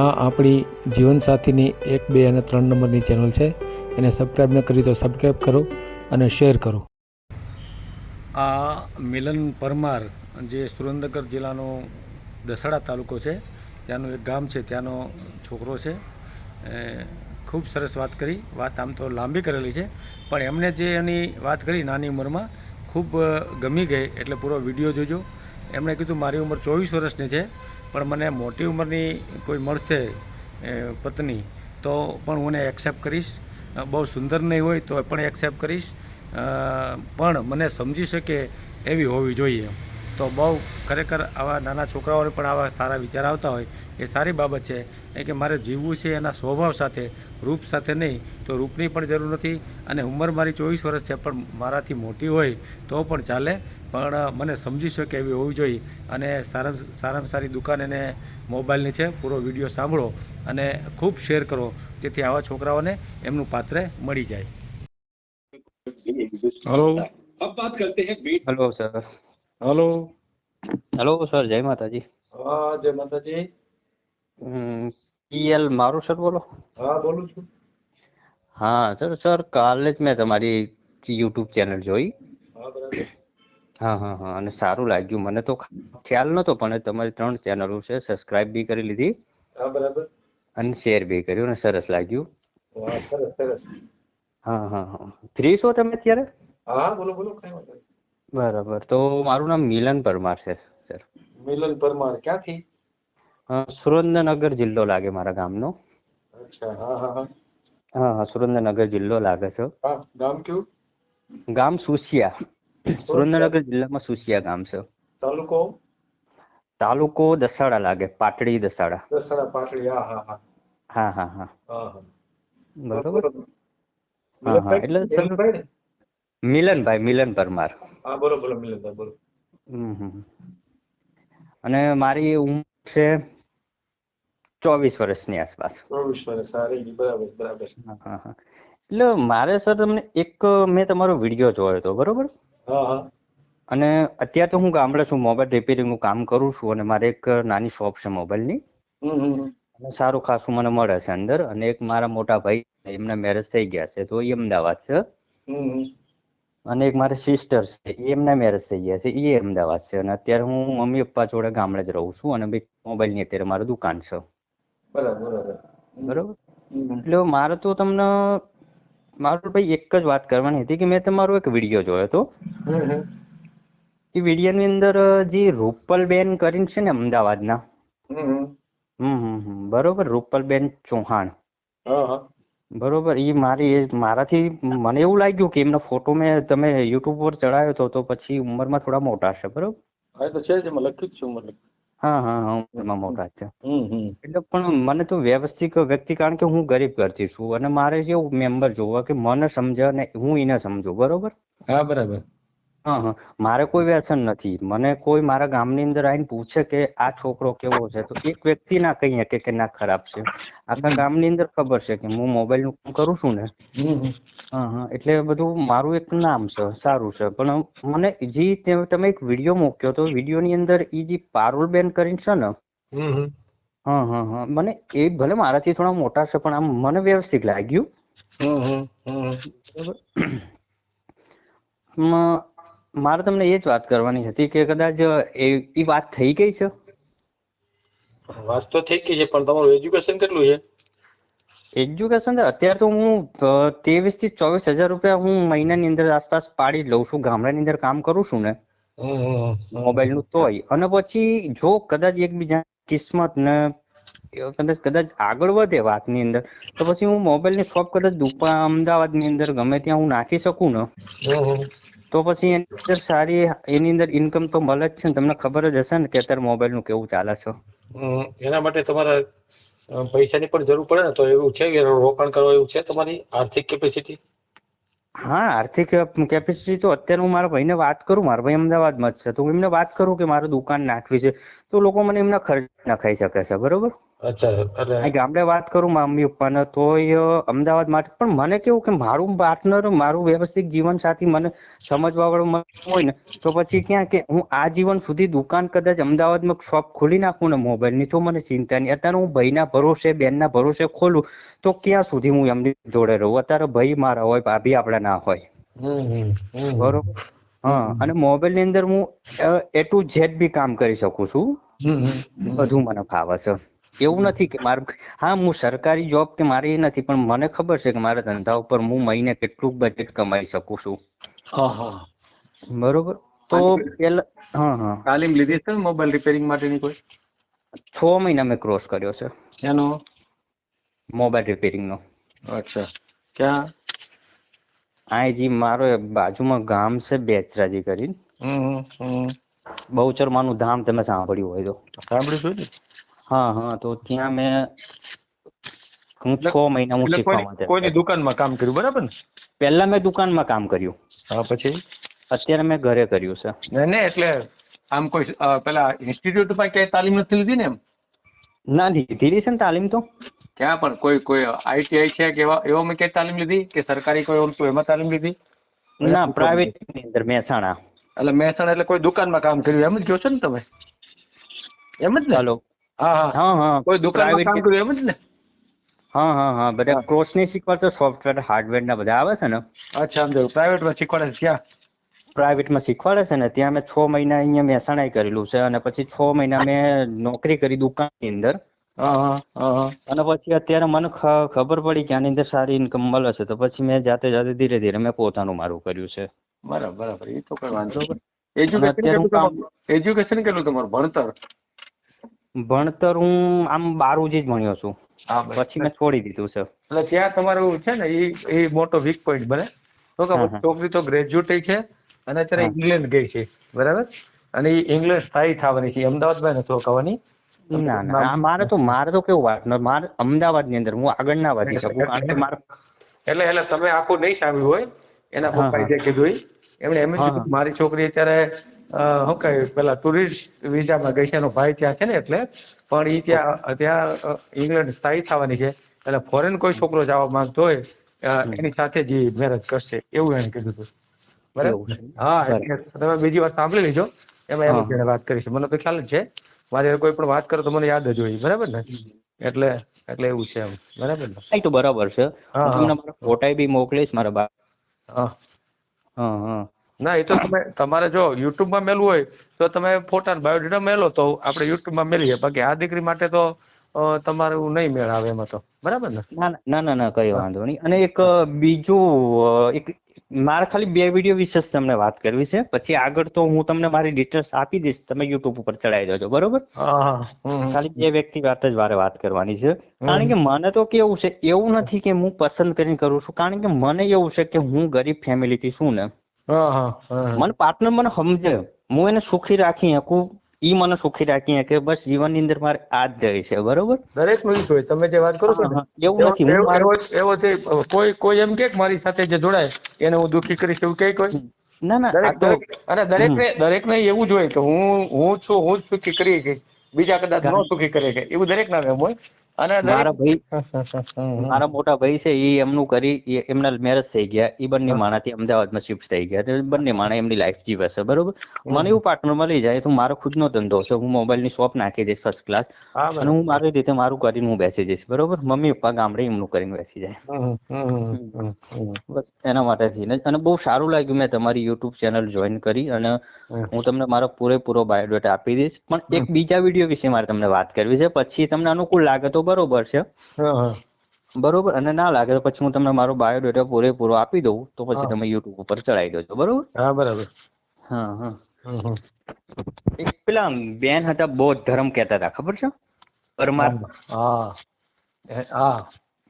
આ આપણી જીવનસાથીની એક, બે અને ત્રણ નંબરની ચેનલ છે. એને સબસ્ક્રાઈબ ન કરી તો સબસ્ક્રાઈબ કરો અને શેર કરો. આ મિલન પરમાર જે સુરેન્દ્રનગર જિલ્લાનો દસડા તાલુકો છે, ત્યાંનું એક ગામ છે, ત્યાંનો છોકરો છે. ખૂબ સરસ વાત કરી. વાત આમ તો લાંબી કરેલી છે, પણ એમણે જે એની વાત કરી નાની ઉંમરમાં, ખૂબ ગમી ગઈ. એટલે પૂરો વીડિયો જોજો. એમણે કીધું, મારી ઉંમર ચોવીસ વર્ષની છે. પણ મને મોટી ઉંમરની કોઈ મળશે પત્ની, તો પણ હું એને એક્સેપ્ટ કરીશ. બહુ સુંદર નહીં હોય તો પણ એક્સેપ્ટ કરીશ. પણ મને સમજી શકે એવી હોવી જોઈએ. તો બહુ ખરેખર આવા નાના છોકરાઓને પણ આવા સારા વિચાર આવતા હોય. એ સારી બાબત છે. કે મારે જીવવું છે એના સ્વભાવ સાથે રૂપ સાથે નહીં તો રૂપની પણ જરૂર નથી અને ઉંમર મારી ચોવીસ વર્ષ છે પણ મારાથી મોટી હોય તો પણ ચાલે. પણ મને સમજી શકે એવી હોવી જોઈએ અને સારા સારામાં સારી દુકાન એને મોબાઈલની છે પૂરો વીડિયો સાંભળો અને ખૂબ શેર કરો જેથી આવા છોકરાઓને એમનું પાત્ર મળી જાય. હેલો અબ hello sir hello. Hello sir જય માતાજી. હા જય માતાજી. પીએલ મારું સર બોલો. હા બોલું છું. હા સર સર કાલે જ મેં તમારી યુટ્યુબ ચેનલ જોઈ. હા હા હા અને સારું લાગ્યું. મને તો ખ્યાલ નતો પણ તમારી ત્રણ ચેનલો છે સબસ્ક્રાઇબ બી કરી લીધી. હા બરાબર. અને શેર બી કર્યું અને સરસ લાગ્યું. હા સરસ સરસ. હા હા હા. ફ્રી છો તમે અત્યારે? હા બોલો બોલો કઈ વાંધો બરાબર. તો મારું નામ મિલન પરમાર છે સર. મિલન પરમાર ક્યાંથી? સુરેન્દ્રનગર જિલ્લો લાગે મારા ગામનો. અચ્છા હા હા હા. સુરેન્દ્રનગર જિલ્લો લાગે છે. ગામ કયું? ગામ સુસિયા સુરેન્દ્રનગર જિલ્લામાં સુસિયા ગામ છે. તાલુકો? તાલુકો દસાડા લાગે પાટડી દસાડા. દસાડા પાટડી હા હા હા. હા હા હા. બરોબર? હા હા એટલે મિલનભાઈ મિલન પરમાર. હા બોલો બોલો મિલનભાઈ બોલો. અને મારી ઉંમર છે ચોવીસ વર્ષની આસપાસ ચોવીસ વર્ષ સારી બરાબર બરાબર. એટલે મારે સર તમને એક મેં તમારો વીડિયો જોયો હતો બરોબર હા હા અને અત્યારે તો હું ગામડે છું મોબાઈલ રિપેરિંગનું કામ કરું છું અને મારે એક નાની શોપ છે મોબાઈલની. અને સારું ખાસું મને મળે છે અંદર અને એક મારા મોટા ભાઈ એમના મેરેજ થઈ ગયા છે તો એ અમદાવાદ છે. અને એક મારે સિસ્ટર છે એ એમના મેરેજ થઈ ગયા છે એ અમદાવાદ છે. અને અત્યારે હું મમ્મી પપ્પા જોડે ગામડે જ રહું છું અને ભાઈ મોબાઈલની અત્યારે મારું દુકાન છે. બરાબર. એટલે મારે તો તમને મારું ભાઈ એક જ વાત કરવાની હતી કે મેં તમારો એક વીડિયો જોયો હતો. એ વિડીયોની અંદર જે રૂપલબેન કરીને છે ને અમદાવાદના. હમ હમ. બરોબર? રૂપલબેન ચૌહાણ. બરોબર. એ મારી એજ મારાથી મને એવું લાગ્યું કે એમનો ફોટો મેં તમે યુટ્યુબ પર ચડાયો હતો તો પછી ઉંમરમાં થોડા મોટા છે બરોબર? હા તો છે જ એમાં લખ્યું જ છે ઉંમર હા હા હા ઉંમરમાં મોટા છે. એટલે પણ મને તો વ્યવસ્થિત વ્યક્તિ કારણ કે હું ગરીબ ઘરથી છું અને મારે જેવું મેમ્બર જોવા કે મને સમજે અને હું એને સમજુ બરોબર? હા બરાબર. હા હા મારે કોઈ વ્યસન નથી મને કોઈ મારા ગામની અંદર આવીને પૂછે કે આ છોકરો કેવો છે તો એક વ્યક્તિ ના કહી શકે કે ના ખરાબ છે આખા હમ. ગામની અંદર ખબર છે કે હું મોબાઈલનું કામ કરું છું ને હમ હમ. હા હા એટલે બધું મારું એક નામ છે સારું છે પણ મને જે તે- તમે એક વીડિયો મૂક્યો તો વીડિયો ની અંદર એ જે પારુલબેન કરીને છે ને હમ હમ. હા હા હા મને એ ભલે મારાથી થોડા મોટા છે પણ આમ મને વ્યવસ્થિત લાગ્યું હમ હમ. હમ. બરોબર મ- મારે તમને એ જ વાત કરવાની હતી કે કદાચ એ વાત થઈ ગઈ છે? વાત તો થઈ ગઈ છે પણ તમારું એજ્યુકેશન કેટલું છે? એજ્યુકેશન અત્યારે તો હું ત્રેવીસથી ચોવીસ હજાર રૂપિયા હું મહિનાની અંદર આસપાસ પાડી લઉં છું. ગામડાની અંદર કામ કરું છું ને. મોબાઈલનું તોય. અને પછી જો કદાચ એકબીજા કિસ્મત ને કદાચ કદાચ આગળ વધે વાતની અંદર તો પછી હું મોબાઈલની શોપ કદાચ દુપા અમદાવાદની અંદર ગમે ત્યાં હું નાખી શકું ને. તો પછી એની અંદર સારી એની અંદર ઇન્કમ તો મળે જ છે ને. તમને ખબર જ હશે ને કે અત્યારે મોબાઈલનું કેવું ચાલે છે. એના માટે તમારે પૈસાની પણ જરૂર પડે ને. તો એવું છે કે રોકાણ કરવા એવું છે તમારી આર્થિક કેપેસિટી હા આર્થિક કેપેસિટી તો અત્યારે હું મારા ભાઈને વાત કરું. મારા ભાઈ અમદાવાદમાં જ છે. તો હું એમને વાત કરું કે મારે દુકાન નાખવી છે. તો લોકો મને એમના ખર્ચ નખાઈ શકે છે. બરોબર? અચ્છા એટલે ગામડે વાત કરું મમ્મી પપ્પાને તોય અમદાવાદ માટે. પણ મને કેવું કે મારું પાર્ટનર મારું વ્યવસ્થિત જીવન સાથી મને સમજવા વાળું હોય ને તો પછી ક્યાં કે હું આ જીવન સુધી દુકાન કદાચ અમદાવાદમાં શોપ ખોલી નાખું ને મોબાઈલની તો મને ચિંતા નહીં. અત્યારે હું ભાઈના ભરોસે બેનના ભરોસે ખોલું તો ક્યાં સુધી હું એમની જોડે રહું? અત્યારે ભાઈ મારા હોય ભાભી આપણા ના હોય. બરોબર? હા અને મોબાઈલની અંદર હું એ ટુ ઝેડ બી કામ કરી શકું છું. બધું મને ફાવે છે. એવું નથી કે મારું હા હું સરકારી જોબ કે મારી એ નથી પણ મને ખબર છે કે મારા ધંધા ઉપર હું મહિને કેટલું બજેટ કમાઈ શકું છું. બરોબર? તો પેલા હા હા. તાલીમ લીધી છે મોબાઈલ રિપેરિંગ માટેની કોઈ? છ મહિના મેં ક્રોસ કર્યો છે. એનો? મોબાઈલ રિપેરિંગ નો. અચ્છા. ક્યાં? આ જી મારો બાજુમાં ગામ છે બેચરાજી કરીને. બહુચરમાનું ધામ તમે સાંભળ્યું હોય તો. સાંભળ્યું છે હા હા તો ત્યાં મેં હું છ મહિના હું શીખવા માટે કોઈની દુકાનમાં કામ કર્યું બરાબર ને? પહેલા મેં દુકાનમાં કામ કર્યું. હા પછી? અત્યારે મેં ઘરે કર્યું છે. ને ને એટલે આમ કોઈ પેલા ઇન્સ્ટિટ્યૂટમાં ક્યાંય તાલીમ નથી લીધી ને એમ? ના લીધી છે ને તાલીમ તો. ક્યાં પણ કોઈ કોઈ આઈટીઆઈ છે કે એવા એવા મેં ક્યાંય તાલીમ લીધી કે સરકારી કોઈ વસ્તુ એમાં તાલીમ લીધી? ના પ્રાઇવેટની અંદર મહેસાણા. એટલે મહેસાણા એટલે કોઈ દુકાનમાં કામ કર્યું? એમ જ કહો છો ને તમે? એમ જ ને? હલો. હા હા. હા કોઈ દુકાનમાં કામ કર્યું? એમ જ ને? હા હા હા. બધા ક્રોસ નહીં શીખવાડતો સોફ્ટવેર હાર્ડવેર ના બધા આવે છે ને? અચ્છા સમજાયું પ્રાઇવેટમાં શીખવાડે છે ત્યાં? પ્રાઇવેટમાં શીખવાડે છે ને? ત્યાં મેં છ મહિના અહીંયા મહેસાણા કરેલું છે અને પછી છ મહિના મેં નોકરી કરી દુકાનની અંદર. અને પછી અત્યારે મને ખબર પડી કે આની અંદર સારી ઇન્કમ મળે છે. તો પછી મેં જાતે જાતે ધીરે ધીરે મેં પોતાનું મારું કર્યું છે. બરાબર બરાબર. એ તો કઈ વાંધો એજ્યુકેશન કેટલું તમારું? એજ્યુકેશન કેટલું તમારું? ભણતર? ભણતર હું આમ બારું જ ભણ્યો છું. પછી મેં છોડી દીધું છે. એટલે ત્યાં તમારું છે ને એ એ મોટો વીક પોઈન્ટ બને. તો કે. છોકરી તો ગ્રેજ્યુએટ છે અને અત્યારે ઇંગ્લેન્ડ ગઈ છે. બરાબર? અને એ ઇંગ્લેન્ડ સ્થાયી થવાની છે. અમદાવાદમાં નથી રોકાવાની ના ના. મારે તો મારે તો કેવું વાત મારે અમદાવાદની અંદર હું આગળ ના વાંચી શકું કારણ કે મારે એટલે એટલે તમે આખું નહીં સાંભળ્યું હોય એના પપ્પાએ જે કીધું એમણે એમ જ મારી છોકરી અત્યારે શું કહે પેલા ટુરિસ્ટ વિઝામાં ગઈ છે એનો ભાઈ ત્યાં છે ને એટલે પણ ઈ ત્યાં ત્યાં ઇંગ્લેન્ડ સ્થાયી થવાની છે. એટલે ફોરેન કોઈ છોકરો જવા માંગતો હોય એની સાથે જ મેરેજ કરશે. એવું એને કીધું હતું બરાબર? હા તમે બીજી વાર સાંભળી લેજો. એમાં એમ. વાત કરી છે. મને તો ખ્યાલ જ છે. મારે કોઈ પણ વાત કરો તો મને યાદ જ હોય બરાબર ને? એટલે એટલે એવું છે એમ બરાબર ને? એ તો બરાબર છે. હું તમને. મારા ફોટા બી મોકલીશ મારા બા હા. હા હા. ના એ તો તમે તમારે જો યુટ્યુબમાં મેલવું હોય તો તમે ફોટા બાયોડેટા મેલો તો આપણે યુટ્યુબમાં મેલીએ. બાકી આ દીકરી માટે તો તમારું નહીં મેળ આવે એમાં તો બરાબર ને? ના ના, ના ના ના કઈ વાંધો નહીં. અને એક બીજું એક મારે ખાલી બે વીડિયો વિશે જ તમને વાત કરવી છે. પછી આગળ તો હું તમને મારી ડિટેલ્સ આપી દઈશ. તમે યુટ્યુબ ઉપર ચડાવી દેજો બરોબર? ખાલી બે વ્યક્તિ વાત જ મારે વાત કરવાની છે. કારણ કે મને તો કેવું છે એવું નથી કે હું પસંદ કરીને કરું છું. કારણ કે મને એવું છે કે હું ગરીબ ફેમિલી થી છું ને. મને પાર્ટનર મને સમજે. હું એને સુખી રાખી શકું. ઈ મને સુખી રાખી કે બસ જીવનની અંદર મારે આ જ ધ્યેય છે બરોબર? દરેકનું હોય. તમે જે વાત કરો છો એવું નથી. એવો- એવો કોઈ કોઈ એમ કે મારી સાથે જે જોડાય એને હું દુખી કરીશ એવું કઈ કોઈ? ના ના અને ને દરેક ને એવું જ હોય કે હું હું છું હું જ સુખી કરી શકીશ બીજા કદાચ ન સુખી કરી શકે એવું દરેક ના એમ હોય. અને મારા ભાઈ મારા મોટા ભાઈ છે એ એમનું કરી એમના મેરેજ થઈ ગયા. એ બંને. માણાથી અમદાવાદમાં શિફ્ટ થઈ ગયા. તો બંને માણા એમની લાઈફ જીવે છે બરોબર? મને એવું પાર્ટનર મળી જાય તો મારો ખુદનો ધંધો છે. હું મોબાઈલની શોપ નાખી દઈશ ફર્સ્ટ ક્લાસ અને હું મારી રીતે મારું કરીને હું બેસી જઈશ બરોબર? મમ્મી પપ્પા ગામડે એમનું કરીને બેસી જાય. બસ એના માટે થઈને અને બહુ સારું લાગ્યું મેં તમારી યુટ્યુબ ચેનલ જોઈન કરી અને હું તમને મારો પૂરેપૂરો બાયોડેટા આપી દઈશ. પણ એક બીજા વીડિયો વિશે મારે તમને વાત કરવી છે. પછી તમને અનુકૂળ લાગે તો બરોબર છે. બરોબર અને ના લાગે તો પછી હું તમને મારો બાયોડેટા પૂરેપૂરો આપી દઉં તો પછી તમે યુટ્યુબ ઉપર ચડાવી દેજો બરોબર? હા બરાબર. હા હા. એક પેલા બેન હતા બૌદ્ધ ધર્મ કહેતા હતા ખબર છે? પરમાત્મા. હા હા.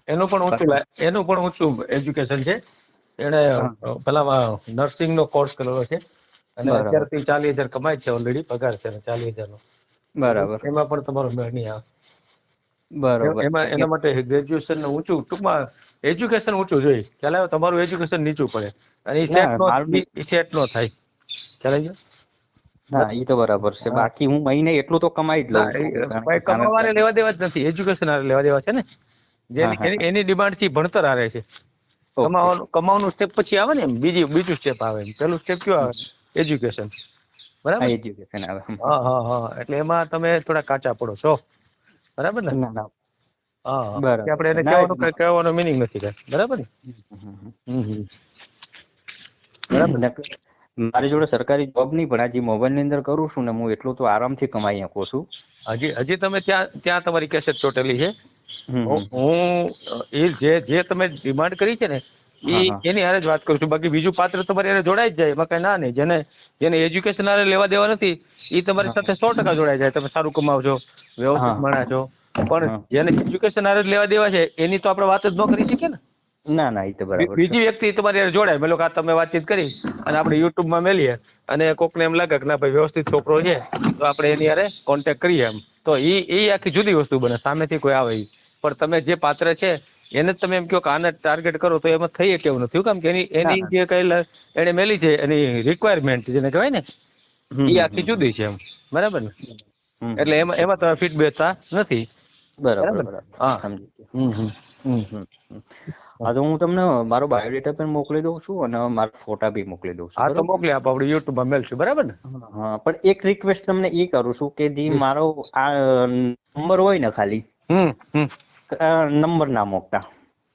એનું પણ ઊંચું એનું પણ ઊંચું એજ્યુકેશન છે. એને પેલા પેલામાં નર્સિંગ નો કોર્સ કરેલો છે. અને. અત્યારથી ચાલીસ હજાર કમાય છે ઓલરેડી પગાર છે ચાલીસ હજાર નો બરાબર. એમાં પણ તમારો મેળ નહીં આવે. બરોબર. એમાં એના માટે ગ્રેજ્યુએશન ઊંચું ટૂંકમાં એજ્યુકેશન ઊંચું જોઈએ. ખ્યાલ આવ્યો? તમારું એજ્યુકેશન નીચું પડે. અને એ સેટ નો એ સેટ નો થાય. ખ્યાલ આવી ના એ તો બરાબર છે. બાકી હું મહિને એટલું તો કમાઈ જ લઉં કમાવાને લેવા દેવા જ નથી. એજ્યુકેશન લેવા દેવા છે ને? જેની હા. એની ડિમાન્ડથી ભણતર આરે છે. કમાવાનું કમાવાનું સ્ટેપ પછી આવે ને બીજી બીજું સ્ટેપ આવે પેલું સ્ટેપ કયું આવે? એજ્યુકેશન બરાબર? એજ્યુકેશન આવે. હા હા હા. એટલે એમાં તમે થોડા કાચા પડો છો. બરાબર ને? હા આપણે એને કહેવાનું કહેવાનો મિનિંગ નથી કાંઈ. બરાબર ને? બરાબર. મારી જોડે સરકારી જોબ નહીં પણ હજી મોબાઈલની અંદર કરું છું ને હું એટલું તો આરામથી કમાઈ શકું છું. હજી હજી તમે ત્યાં ત્યાં તમારી કેસેટ ચોટેલી છે. હું એ જે જે તમે ડિમાન્ડ કરી છે ને એ. એની હારે જ વાત કરું છું. બાકી બીજું પાત્ર તમારી હારે જોડાઈ જ જાય એમાં કઈ ના નહીં જેને જેને એજ્યુકેશન હારે લેવા દેવા નથી એ તમારી સાથે સો ટકા જોડાઈ જાય. તમે સારું કમાવજો વ્યવસ્થિત હા. ભણા છો પણ જેને એજ્યુકેશન હારે લેવા દેવા છે એની તો આપણે વાત જ ન કરી શકીએ ને. ના ના એ તો બરાબર બીજી વ્યક્તિ તમારી જોડાય. મેં લોકો આ તમે વાતચીત કરી અને આપણે યુટ્યુબમાં મેલીએ અને કોકને એમ લાગે કે ના ભાઈ વ્યવસ્થિત છોકરો છે તો આપણે એની હારે કોન્ટેક્ટ કરીએ એમ. તો એ એ આખી જુદી વસ્તુ બને. સામેથી કોઈ આવે પણ તમે જે પાત્ર છે એને જ તમે એમ કહો કે આને ટાર્ગેટ કરો તો એમાં થઈ કેવું નથી. કેમ કે એની એની જે કઈ એને મેલી છે એની રિક્વાયરમેન્ટ જેને કહેવાય ને એ આખી જુદી છે એમ. બરાબર ને? એટલે એમાં એમાં તમે ફિટ બેસતા નથી. બરાબર હા. હા તો હું તમને મારો બાયોડેટા પણ મોકલી દઉં છું અને મારા ફોટા બી મોકલી દઉં છું. હા તો મોકલી આપો આપણે યુટ્યુબમાં મેલશું. બરાબર ને? હા પણ એક રિક્વેસ્ટ તમને એ કરું છું કે જે મારો આ નંબર હોય ને ખાલી હમ હમ. નંબર ના મૂકતા.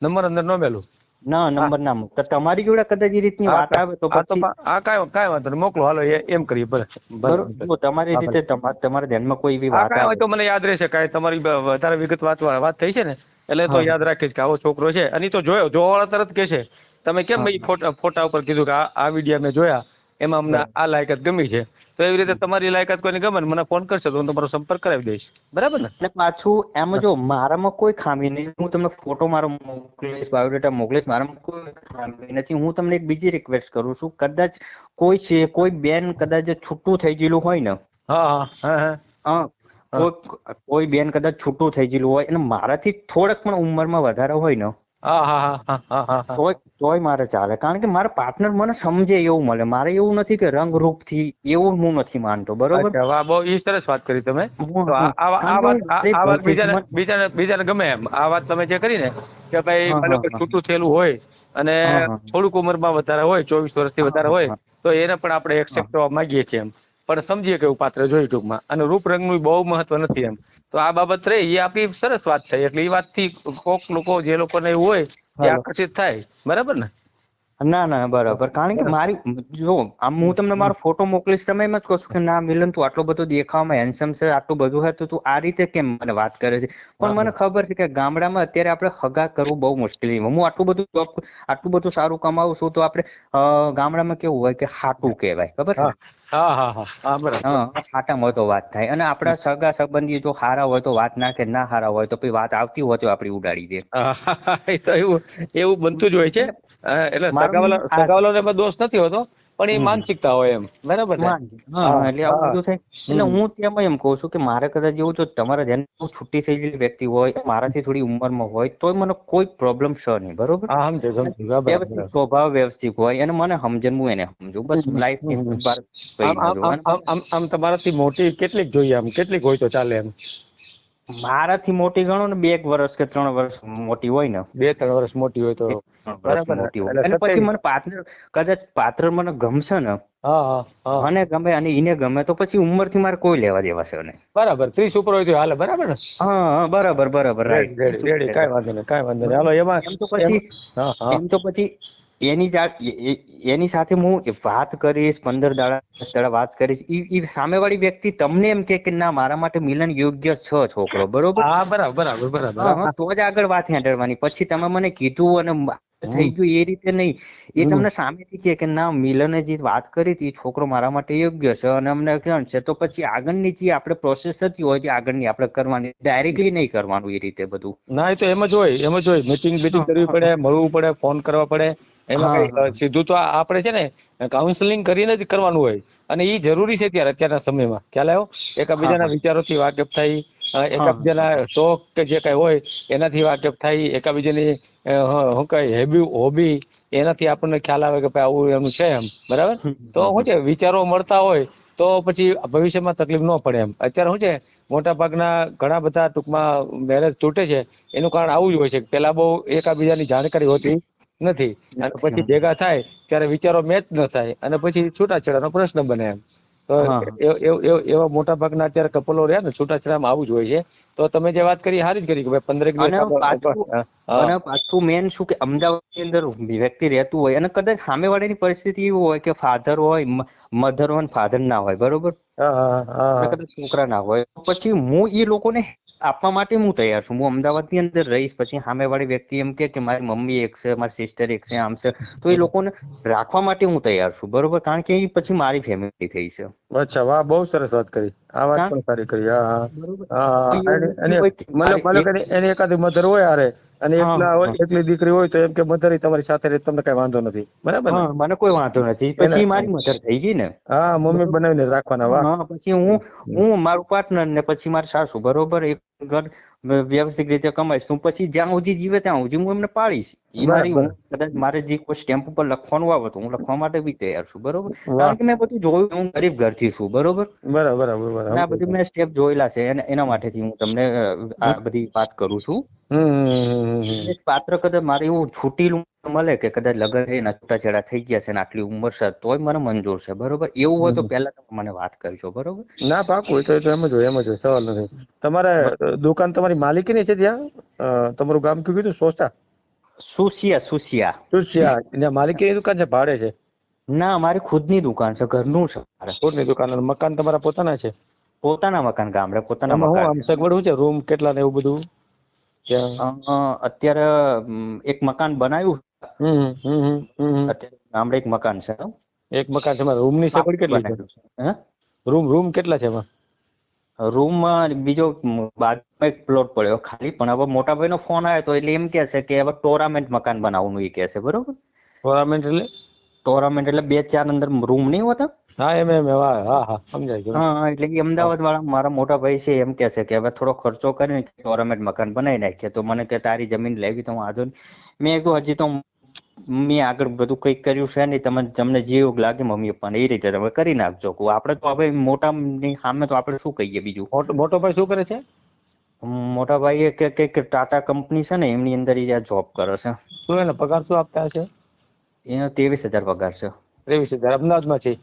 નંબર અંદર ન મેલું? ના નંબર ના મૂકતા. તમારી જોડે કદાચ એ રીતની વાત આવે તો પછી આ કાય કાય વાંધો મોકલો. હાલો એમ કરીએ. બરોબર. તમારી રીતે તમા- તમારા ધ્યાનમાં કોઈ એવી વાત આવે? હોય તો મને યાદ રહેશે. કાય તમારી વધારે વિગત વાત વાત થઈ છે ને? એટલે તો યાદ રાખીશ કે આવો છોકરો છે. અને તો જોયો. જોવાવાળા તરત કે છે. તમે કેમ ભાઈ ફોટા ઉપર કીધું કે આ વીડિયો મેં જોયા? એમાં અમને. આ લાયકાત ગમી છે. તો એવી રીતે તમારી લાયકાત કોઈને ગમે મને ફોન કરશે તો હું તમારો સંપર્ક કરાવી દઈશ. બરાબર ને? પાછું એમાં જો મારામાં કોઈ ખામી નહીં. હું તમને ફોટો મારો મોકલીશ બાયોડેટા મોકલીશ. મારામાં કોઈ ખામી નથી. હું તમને એક બીજી રિક્વેસ્ટ કરું છું. કદાચ કોઈ છે કોઈ બેન કદાચ છૂટું થઈ ગયેલું હોય ને. હા હા કોઈ બેન કદાચ છૂટું થઈ ગયેલું હોય અને મારાથી થોડક પણ ઉંમરમાં વધારે હોય ને તોય મારે ચાલે. કારણ કે મારા પાર્ટનર મને સમજે એવું મળે. મારે એવું નથી કે રંગ રૂપથી એવું હું નથી માનતો બરોબર? વાહ બહુ ઈ સરસ વાત કરી તમે. આ વાત હું આ વાત બીજાને બીજાને બીજાને ગમે એમ. આ વાત તમે જે કરી ને કે ભાઈ. છૂટું થયેલું હોય અને. થોડુંક ઉંમરમાં વધારે હોય ચોવીસ વર્ષથી વધારે હોય તો એને પણ આપણે એક્સેપ્ટ કરવા માંગીએ છીએ એમ. પણ સમજીએ કે એવું પાત્ર જોઈ ટૂંકમાં. અને રૂપ રંગનું બહુ મહત્વ નથી એમ. તો આ બાબત રહી એ આપણી સરસ વાત થઈ એટલે એ વાતથી કોક લોકો જે લોકોને એવું હોય એ આકર્ષિત થાય. બરાબર ને? ના ના બરાબર. કારણ કે મારી જો આમ હું તમને મારો ફોટો મોકલીશ તમે એમ જ કહો છો કે ના મિલન તું આટલો બધો દેખાવામાં હેન્ડસમ છે આટલું બધું છે તો તું આ રીતે કેમ મને વાત કરે છે? પણ મને ખબર છે કે ગામડામાં અત્યારે આપણે હગા કરવું બહુ મુશ્કેલી હું આટલું બધું જોબ આટલું બધું સારું કમાવું છું તો આપણે ગામડામાં કેવું હોય કે હાટું કહેવાય ખબર હા હા હા હા. હા બરાબર. હાટામાં હોય તો વાત થાય. અને આપણા સગા સંબંધી જો હારા હોય તો વાત ના કે ના હારા હોય તો પછી વાત આવતી હોય તો આપડી ઉડાડી દે. હા, હા, હા, એવું એવું બનતું જ હોય છે. હા, એટલે સગાવાલા સગાવાલાને એમાં દોષ નથી હોતો પણ એ માનસિકતા હોય એમ. બરાબર ને? એટલે આવું બધું થાય. એટલે હું તેમ એમ કહું છું કે મારે કદાચ એવું જો તમારા ધ્યાન છુટ્ટી થઈ ગયેલી વ્યક્તિ હોય મારાથી થોડી ઉંમરમાં હોય તોય મને કોઈ પ્રોબ્લેમ છે નહીં બરોબર. સ્વભાવ વ્યવસ્થિત હોય અને મને સમજણ હું એને સમજુ. બસ લાઈફ આમ તમારાથી મોટી કેટલીક જોઈએ આમ કેટલીક હોય તો ચાલે એમ. મારાથી મોટી ગણો ને બે એક વર્ષ કે ત્રણ વર્ષ મોટી હોય ને. બે ત્રણ વર્ષ મોટી હોય તો બરાબર મોટી હોય. અને પછી મને પાત્ર કદાચ પાત્ર મને ગમશે ને મને ગમે અને એને ગમે તો પછી ઉંમરથી મારે કોઈ લેવા દેવા છે નહીં. બરાબર ત્રીસ ઉપર હોય તો હાલે બરાબર ને? હા બરાબર બરાબર રાઈટ રેડી રેડી વાંધો નહીં કઈ વાંધો નહીં. હાલો એમાં એમ તો પછી એમ તો પછી એની એની સાથે હું વાત કરીશ પંદર દાડા દાડા વાત કરીશ એ સામેવાળી વ્યક્તિ તમને એમ કે કે ના મારા માટે મિલન યોગ્ય છે છોકરો બરોબર? હા બરાબર બરાબર બરાબર. તો જ આગળ વાત હેંડળવાની. પછી તમે મને કીધું અને થઈ ગયું એ રીતે નહીં. એ તમને સામેથી કહે કે ના મિલને જે વાત કરી હતી છોકરો મારા માટે યોગ્ય છે અને અમને કેમ છે. તો પછી આગળની જે આપણે પ્રોસેસ થતી હોય તે આગળની આપણે કરવાની ડાયરેક્ટલી નહીં કરવાનું એ રીતે બધું. ના એ તો એમ જ હોય એમ જ હોય. મીટિંગ બીટિંગ કરવી પડે મળવું પડે ફોન કરવા પડે. એમાં કઈ સીધું તો આપણે છે ને કાઉન્સેલિંગ કરીને જ કરવાનું હોય. અને એ જરૂરી છે ત્યારે અત્યારના સમયમાં. ખ્યાલ આવ્યો? એકબીજાના. વિચારોથી વાકેફ થઈ એકબીજાના શોખ કે જે કઈ હોય એનાથી વાકેફ થઈ એકબીજાની શું કઈ હેબી હોબી એનાથી આપણને ખ્યાલ આવે કે ભાઈ આવું એનું છે એમ. બરાબર? તો શું છે વિચારો મળતા હોય તો પછી ભવિષ્યમાં તકલીફ ન પડે એમ. અત્યારે શું છે મોટા ભાગના ઘણા બધા ટૂંકમાં મેરેજ તૂટે છે. એનું કારણ આવું જ હોય છે પેલા બહુ એકાબીજાની જાણકારી હોતી નથી. અને પછી ભેગા થાય ત્યારે વિચારો મેચ ન થાય અને પછી છૂટાછેડાનો પ્રશ્ન બને એમ. તો. એવ- મોટા ભાગના અત્યારે કપલો રહ્યા ને છૂટાછેડામાં આવું જ હોય છે. તો તમે જે વાત કરી હારી જ કરી કે ભાઈ પંદરેક દિવસ અને પાછું- મેન શું કે અમદાવાદની અંદર વ્યક્તિ રહેતું હોય અને કદાચ સામેવાળાની પરિસ્થિતિ એવી હોય કે ફાધર હોય મધર હોય ફાધર ના હોય બરોબર? છોકરા ના હોય. પછી હું એ લોકોને આપવા માટે હું તૈયાર છું. હું અમદાવાદની અંદર રહીશ. પછી સામેવાળી વ્યક્તિ એમ કે કે મારી મમ્મી એક છે મારી સિસ્ટર એક છે આમ છે. તો એ લોકોને રાખવા માટે હું તૈયાર છું. બરોબર? કારણ કે એ પછી મારી ફેમિલી થઈ છે. અચ્છા વાહ બહુ સરસ વાત કરી. આ વાત પણ સારી કરી. હા એની- એકાદી મધર હોય અરે અને એકલા હોય એકલી દીકરી હોય તો એમ કે મધર તમારી સાથે રહે તમને કઈ વાંધો નથી. બરાબર હા મને કોઈ વાંધો નથી. પછી મારી મધર થઈ ગઈ ને. હા મમ્મી બનાવીને રાખવાના વાહ. પછી હું હું મારું પાર્ટનર ને પછી મારી સાસુ બરોબર? એક ઘર વ્યવસ્થિત રીતે કમાઈશ. હું પછી જ્યાં સુધી જીવે ત્યાં સુધી હું એમને પાડીશ. એ મારી કદાચ મારે જે કોઈ સ્ટેમ્પ ઉપર લખવાનું આવે તો હું લખવા માટે બી તૈયાર છું. બરોબર? કારણ કે મેં બધું જોયું હું ગરીબ ઘરથી છું. બરોબર? બરાબર બરાબર આ બધું મેં સ્ટેપ જોયેલા છે. એના માટેથી હું તમને આ બધી વાત કરું છું. પાત્ર કદાચ મારે એવું છૂટીલું મળે કે કદાચ લગ્ન થઈને છૂટાછેડા થઈ ગયા છે ને આટલી ઉંમર છે તોય મને મંજૂર છે બરોબર? એવું હોય તો. પહેલા તમે મને વાત કરજો બરોબર? ના પાકું એ તો એમ જ હોય એમ જ હોય સવાલ નથી. તમારે દુકાન તમારી માલિકીની છે ત્યાં? તમારું ગામ કયું કીધું? સોસા? સુસિયા સુસિયા. સુશિયા ત્યાં માલિકીની દુકાન છે ભાડે છે? ના મારી ખુદની દુકાન છે ઘરનું છે ખુદની દુકાન મકાન તમારા પોતાના છે? પોતાના મકાન ગામડે પોતાના મકાન સગવડ છે? રૂમ કેટલા ને એવું બધું? ત્યાં અત્યારે એક મકાન બનાવ્યું અત્યારે ગામડે એક મકાન છે એક મકાન છે રૂમની સગવડ કેટલી છે? હે? રૂમ રૂમ કેટલા છે રૂમમાં બીજો બાજુમાં એક પ્લોટ પડ્યો ખાલી પણ હવે મોટા ભાઈ નો ફોન આવ્યો તો એટલે એમ કે છે કે હવે ટોર્નામેન્ટ મકાન બનાવવાનું એ કે છે બરોબર? ટોર્નામેન્ટ એટલે? ટોર્નામેન્ટ એટલે બે ચાર અંદર રૂમ નહીં હોતા? હા એમ એમ હા હા હા સમજાય ગયું. હા એટલે કે અમદાવાદ વાળા મારા મોટા ભાઈ છે એમ કે છે કે હવે થોડો ખર્ચો કરીને ટોર્નામેન્ટ મકાન બનાવી નાખીએ. તો મને કે તારી જમીન લેવી તો હું નહીં મેં કીધું હજી તો મેં આગળ બધું કંઈક કર્યું છે નહીં તમે તમને જે યોગ લાગે મમ્મી પપ્પાને એ રીતે તમે કરી નાખજો. કહું આપણે તો હવે મોટા ની સામે તો આપણે શું કહીએ બીજું? મોટો મોટો ભાઈ શું કરે છે? મોટા ભાઈ કે કંઈક ટાટા કંપની છે ને એમની અંદર એ જોબ કરે છે. શું એને પગાર શું આપતા છે એનો ત્રેવીસ હજાર પગાર છે. ત્રેવીસ હજાર અમદાવાદમાં છે?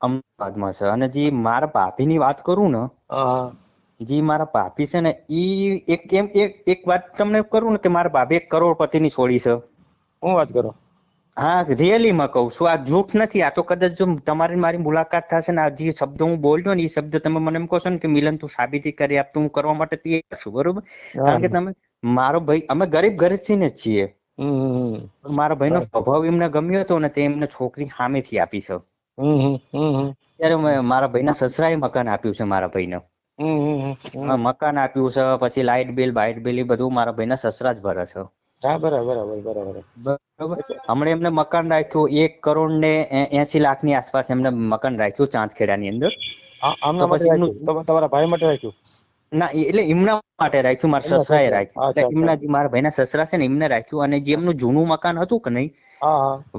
અમદાવાદમાં છે. અને જે મારા ભાભીની વાત કરું ને જે મારા ભાભી છે ને ઈ એક એમ એક એક વાત તમને કરું ને કે મારા ભાભી એક કરોડપતિની છોડી છે. હું વાત કરો? હા રિયલી માં કહું છું. આ જૂઠ નથી આ તો કદાચ જો તમારી મારી મુલાકાત થશે ને આ જે શબ્દ હું બોલ્યો ને એ શબ્દ તમે મને એમ કહો છો ને કે મિલન તું સાબિતી કરી આપ હું કરવા માટે તૈયાર છું બરોબર? કારણ કે તમે મારો ભાઈ અમે ગરીબ ઘરે જ છીએ. મારા ભાઈ નો પણ મારા ભાઈનો સ્વભાવ એમને ગમ્યો હતો ને તે એમને છોકરી સામેથી આપી છે. હમ, હમ, હમ, હમ. ત્યારે મેં મારા ભાઈના સસરાએ મકાન આપ્યું છે મારા ભાઈને. હમ, હમ, હમ, હમ. મકાન આપ્યું છે પછી લાઇટ બિલ બાઇટ બિલ એ બધું મારા ભાઈના સસરા જ ભરે છે. હા બરાબર બરાબર બરાબર. બરોબર. હમણાં એમને મકાન રાખ્યું એક કરોડ ને એસી લાખની આસપાસ એમને મકાન રાખ્યું ચાંદખેડાની અંદર. આ- આમના તો માટે પછી રાખ્યું? એમનું- તમે તમારા ભાઈ માટે રાખ્યું? ના એ- એટલે એમના માટે રાખ્યું મારા એમના સસરાએ સસરા. રાખ્યું. અચ્છા, એટલે એમના જે મારા ભાઈના સસરા છે ને એમને રાખ્યું અને જે એમનું જૂનું મકાન હતું કે નહીં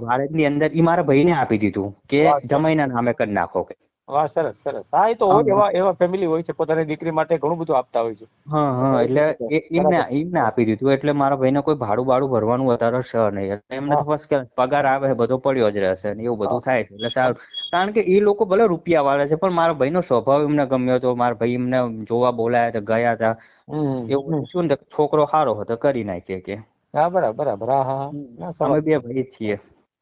ભારતની અંદર એ મારા ભાઈને આપી દીધું કે. જમાઈના નામે કરી નાખો કે. વાહ સરસ સરસ. હા એ તો હોય એવા એવા ફેમિલી હોય છે પોતાની દીકરી માટે ઘણું બધું આપતા હોય છે. હા હા એટલે એમને એમને આપી દીધું એટલે મારા ભાઈને કોઈ ભાડું બાડું ભરવાનું વધારે છે નહીં. એટલે એમને તો બસ કે પગાર આવે બધો પડ્યો જ રહેશે ને એવું બધું થાય છે. એટલે સારું. કારણ કે એ લોકો ભલે રૂપિયા વાળા છે પણ મારા ભાઈનો સ્વભાવ એમને ગમ્યો હતો મારા ભાઈ એમને જોવા બોલાયા હતા ગયા હતા એવું. શું ને છોકરો સારો હતો કરી નાખીએ કે. હા બરાબર બરાબર. હા હા. ના અમે બે ભાઈ છીએ.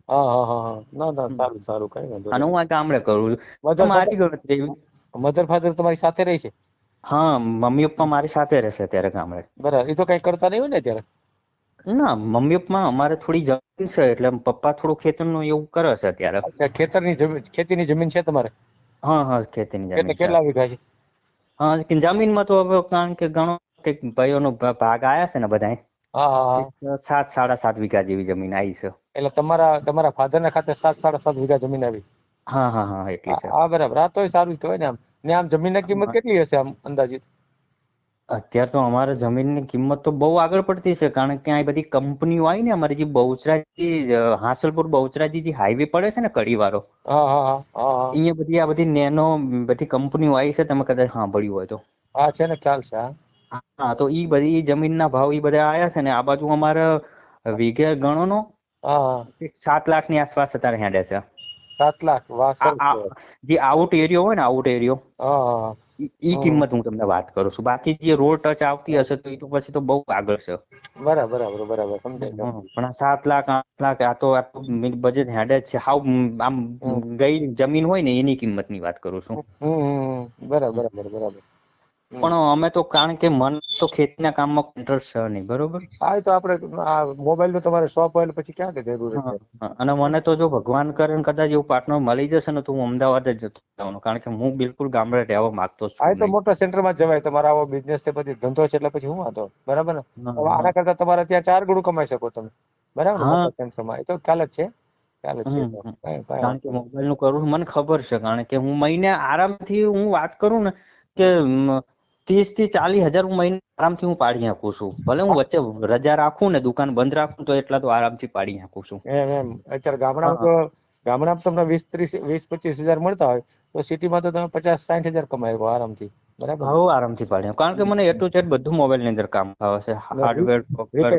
હા હા હા હા. ના ના સારું સારું. કઈ વાંધો અને હું આ ગામડે કરું છું. મારી ગણતરી મધર ફાધર તમારી સાથે રહી છે? હા મમ્મી પપ્પા મારી સાથે રહેશે અત્યારે ગામડે. બરાબર એ તો કઈ કરતા નહીં હોય ને ત્યારે ના મમ્મી પપ્પા અમારે થોડી જમીન છે એટલે પપ્પા થોડું ખેતરનું એવું કરે છે ખેતર ખેતરની જમીન ખેતીની જમીન છે તમારે? હા હા ખેતીની ની જમીન કેટલા વીઘા છે? હા જમીનમાં તો હવે કારણ કે ઘણો કંઈક ભાઈઓનો નો ભાગ આયા છે ને બધાય. હા હા હા સાત સાડા સાત વીઘા જેવી જમીન આવી છે. એટલે તમારા તમારા ફાધર ના ખાતે સાત સાડા સાત વીઘા જમીન આવી? હા હા હા એટલી છે. હા બરાબર. આ તોય સારું કહેવાય ને આમ. ને આમ જમીનની કિંમત કેટલી હશે આમ અંદાજિત? અત્યારે તો અમારે જમીનની કિંમત તો બહુ આગળ પડતી છે કારણ કે આ બધી કંપનીઓ આવી ને અમારી જે બહુચરાજી હાસલપુર બહુચરાજી જે હાઈવે પડે છે ને કડીવાળો વાળો હા હા હા હા. અહીંયા બધી આ બધી નેનો બધી કંપનીઓ આવી છે તમે કદાચ સાંભળ્યું હોય તો. હા છે ને ખ્યાલ છે હા તો ઈ બધી ઈ જમીનના ભાવ ઈ બધા આયા છે ને આ બાજુ અમારે વીઘે ગણો નો હા. સાત લાખની આસપાસ અત્યારે હેડે છે. સાત લાખ વાહ. જે આઉટ એરિયો હોય ને આઉટ એરિયો. ઈ ઈ કિંમત હું તમને વાત કરું છું. બાકી જે રોડ ટચ આવતી હશે તો એ તો પછી તો બહુ આગળ છે. બરાબર બરાબર બરાબર સમજાય પણ સાત લાખ આઠ લાખ આ તો આટલું બજેટ હેડે જ છે. હાવ આમ ગઈ જમીન હોય ને એની કિંમતની વાત કરું છું. બરાબર બરાબર બરાબર. પણ અમે તો કારણ કે મન તો ખેતીના કામમાં ઇન્ટરેસ્ટ છે નહીં બરોબર? હા તો આપણે આ મોબાઈલનું તમારે શોપ હોય પછી ક્યાં જરૂર છે? અને મને તો જો ભગવાન કરે ને કદાચ એવું પાર્ટનર મળી જશે ને તો હું અમદાવાદ જ જતો જવાનું કારણ કે હું બિલકુલ ગામડે રહેવા માંગતો છું હા તો મોટા સેન્ટરમાં માં જવાય. તમારો આવો બિઝનેસ છે પછી ધંધો છે એટલે પછી હું વાંધો. બરાબર ને? હવે આના કરતા તમારે ત્યાં ચાર ગણું કમાઈ શકો તમે. બરાબર. મોટા સેન્ટરમાં એ તો ખ્યાલ જ છે. કારણ કે મોબાઈલનું કરું મને ખબર છે કારણ કે હું મહિને આરામથી હું વાત કરું ને કે ત્રીસથી ચાલીસ હજાર હું મહિને આરામથી હું પાડી શકું છું. ભલે હું વચ્ચે રજા રાખું ને દુકાન બંધ રાખું તો એટલા તો આરામથી પાડી શકું છું. એમ એમ. અત્યારે ગામડામાં તો ગામડામાં તમને વીસ ત્રીસ વીસ પચીસ હજાર મળતા હોય તો સિટીમાં તો તમે પચાસ સાઠ હજાર કમાઈ શકો આરામથી. બરાબર? બહુ આરામથી પાડી કારણ કે મને એ ટુ ઝેડ બધું મોબાઈલની અંદર કામ આવે છે. હાર્ડવેર સોફ્ટવેર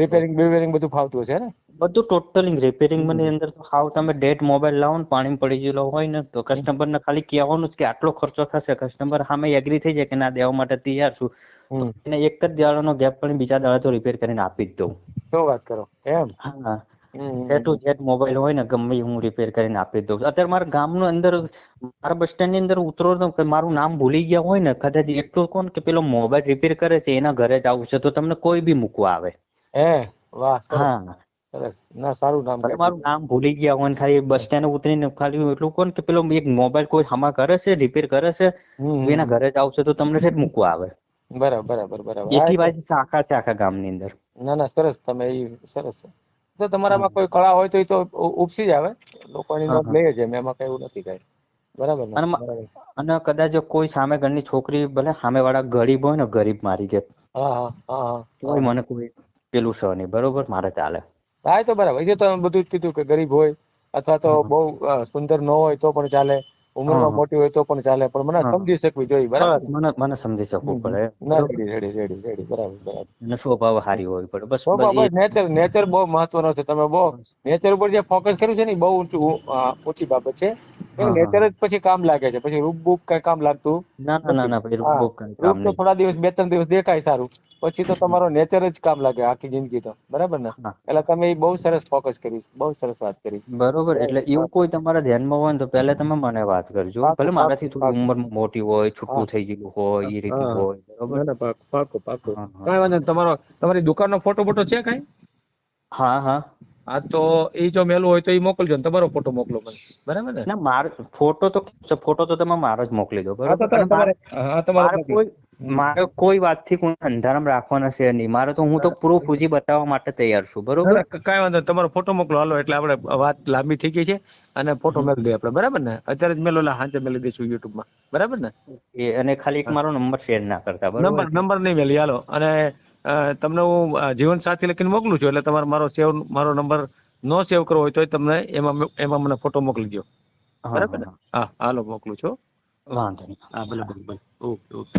રિપેરિંગ બિપેરિંગ બધું ફાવતું હશે ને? બધું ટોટલી રિપેરિંગ મને અંદર તો હાવ તમે ડેટ મોબાઈલ લાવો ને પાણી પડી ગયેલો હોય ને તો કસ્ટમર ને ખાલી કહેવાનું જ કે આટલો ખર્ચો થશે. કસ્ટમર સામે એગ્રી થઈ જાય કે ના દેવા માટે તૈયાર છું. એને એક જ દાડાનો ગેપ પણ બીજા દાડા તો રિપેર કરીને આપી જ દઉં. શું વાત કરો. એમ? હા. એ ટુ ઝેડ મોબાઈલ હોય ને ગમે હું રિપેર કરીને આપી દઉં અત્યારે મારા ગામનું અંદર મારા બસ સ્ટેન્ડની અંદર ઉતરો તો મારું નામ ભૂલી ગયા હોય ને કદાચ એટલું કોણ કે પેલો મોબાઈલ રિપેર કરે છે એના ઘરે જ આવું છે તો તમને કોઈ બી મૂકવા આવે. હે વાહ હા. ના સારું નામ મારું નામ ભૂલી ગયા હોય ખાલી બસ સ્ટેન્ડ ઉતરીને ખાલી એટલું કોણ કે પેલો એક મોબાઈલ કોઈ હમા કરે છે રિપેર કરે છે એના ઘરે જ આવશે તો તમને ઠેઠ મૂકવા આવે. બરાબર બરાબર બરાબર. એટલી બાજુ શાખા છે આખા ગામની અંદર. ના ના સરસ. તમે એ સરસ. છે તો તમારામાં કોઈ કળા હોય તો એ તો ઉપસી જ આવે. લોકોની નોંધ હા. લે છે એમ કઈ એવું નથી કઈ. બરાબર ને? અને કદાચ કોઈ સામે ઘરની છોકરી ભલે સામે વાળા ગરીબ હોય ને ગરીબ મારી કે હા મને કોઈ પેલું સહ નહીં બરોબર? મારે ચાલે. હા તો બરાબર. એ તો બધું જ કીધું કે ગરીબ હોય અથવા તો બહુ સુંદર ન હોય તો પણ ચાલે. ઉંમરમાં મોટી હોય તો પણ ચાલે પણ મને સમજી શકવી જોઈએ બરાબર? મને મને સમજી શકવું. પડે. ના રેડી રેડી રેડી રેડી બરાબર બરાબર. અને સ્વભાવ હારી હોવી પડે બસ બસ નેચર નેચર બહુ મહત્વનો છે. તમે બહુ નેચર ઉપર જે ફોકસ કર્યું છે ને બહુ ઊંચું ઊંચી બાબત છે. નેચર જ પછી કામ લાગે છે. પછી રૂપ બુક કઈ કામ લાગતું ના ના ના પછી રૂપ બુક રૂપ કામ તો નહીં. થોડા દિવસ બે ત્રણ દિવસ દેખાય સારું. પછી તો તમારો નેચર જ કામ લાગે આખી જિંદગી તો. બરાબર ને? એટલે તમે બહુ સરસ ફોકસ કર્યું બહુ સરસ વાત કરી. બરોબર એટલે એવું કોઈ તમારા ધ્યાનમાં હોય ને તો પહેલા તમે મને વાત કરજો. ભલે મારાથી થોડી ઉંમર મોટી હોય છૂટું થઈ ગયેલું હોય એ રીતે હોય બરાબર? પાકું પાકું કાંઈ વાંધો તમારો તમારી દુકાનનો ફોટો બોટો છે કઈ? હા હા. હા તો એ જો મેલું હોય તો એ મોકલજો ને તમારો ફોટો મોકલો મને. બરાબર ને? ના મારો ફોટો તો ફોટો તો તમે મારો જ મોકલી દો બરોબર? તમારે હા તમારે કોઈ. મારે કોઈ વાતથી કોઈ અંધારામ રાખવાના છે નહીં. મારે તો હું તો પૂરો હજી બતાવવા માટે તૈયાર છું બરોબર? કઈ વાંધો. તમારો ફોટો મોકલો. હાલો એટલે આપણે વાત લાંબી થઈ ગઈ છે અને ફોટો. મેળવી દઈએ આપણે. બરાબર ને? અત્યારે જ મેલો હાંજે મેળવી દઈશું યુટ્યુબમાં. બરાબર ને? એ અને ખાલી એક મારો નંબર શેર ના કરતા બરાબર? નંબર નંબર નહીં મેલી. હાલો. અને તમને હું જીવન સાથી લખીને મોકલું છું એટલે તમારે મારો સેવ મારો નંબર નો સેવ કરવો હોય તો તમને એમાં એમાં મને ફોટો મોકલી દો બરાબર હા ને? હા. હા હાલો મોકલું છું. વાંધો નહીં. હા ભલે ભલે ઓકે ઓકે.